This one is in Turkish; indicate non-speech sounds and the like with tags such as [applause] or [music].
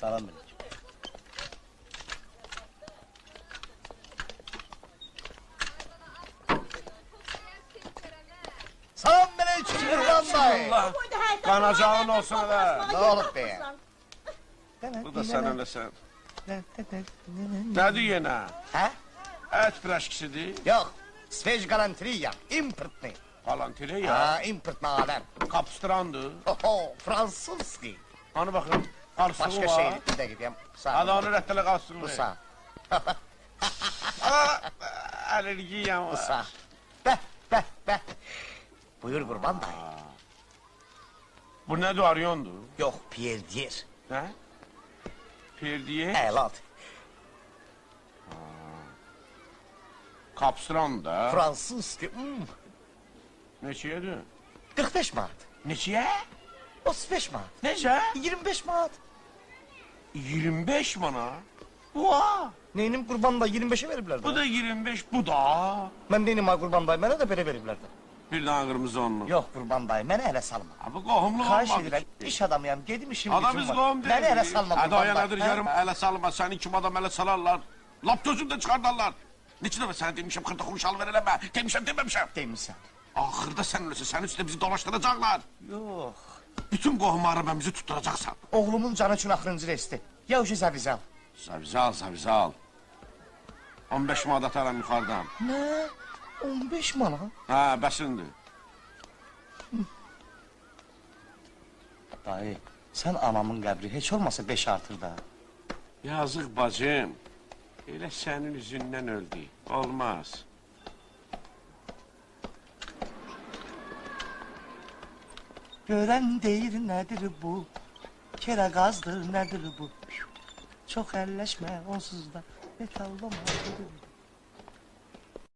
Salam aleyküm. Salam aleyküm Şirvan dayı. Qanacağın olsun elə. Nə olub be? Bu da sən eləsən. Nədir yenə? Hə? Ət piraşkisidir. Yox, svej galantriya, importni. Galantriya? Ha, importni aləm. Kapstrandı. Oho, fransuzki. Anı baxın. Karşılığı Başka şey de gideyim. Sağ Hadi onu rehtele kalsın. Bu sağ. [laughs] Alerji ya. Bu sağ. Be, be, be. Buyur Kurban Bey. Bu ne duvarıyondu? Yok, Pierre Dier. Ne? Perdiye. Evlat. Kapstran da. Fransızski. Hmm. Neçiyedi? 45 manat. Neçiye? 35 manat. Nece? 25 manat. 25 mana. Vaa. Neynim kurban da 25'e veriblər Bu da 25, bu da. Mən deyim ha qurban dayı, mənə də belə veriblər də. Bir tane kırmızı onlu. Yox qurban dayı, mənə ələ salma. Qohumlu Xahiş olmadı edirəm, ki. iş adamıyam, gedim işim Adam gücüm var. qohum değil. Məni ələ salma Hadi o qurban yanadır dayı. yarım. Ələ salma, səni kim adam ələ salarlar. Lap gözümdə çıxardarlar. Neçə dəfə sənə demişəm, xırda xuruş al ver eləmə. Demişəm, deməmişəm. Demisən. Axırda sən ölürsə, sənin üstündə bizi dolaşdıracaqlar. Yox. Bütün qohumları mən bizi tutturacaqsan. Oğlumun canı üçün axırıncı resti. Ya uşu zavizal. Savizal, savizal. 15 manat ataram yuxarıdan. Nə? 15 manat? Ha, bəsindir. Dayı, sən anamın qəbri heç olmasa 5 artır da. Yazıq bacım. Elə sənin üzündən öldü. Olmaz. Görən deyir nədir bu? Kerə qazdır nədir bu? Çox əlləşmə onsuz da metallama.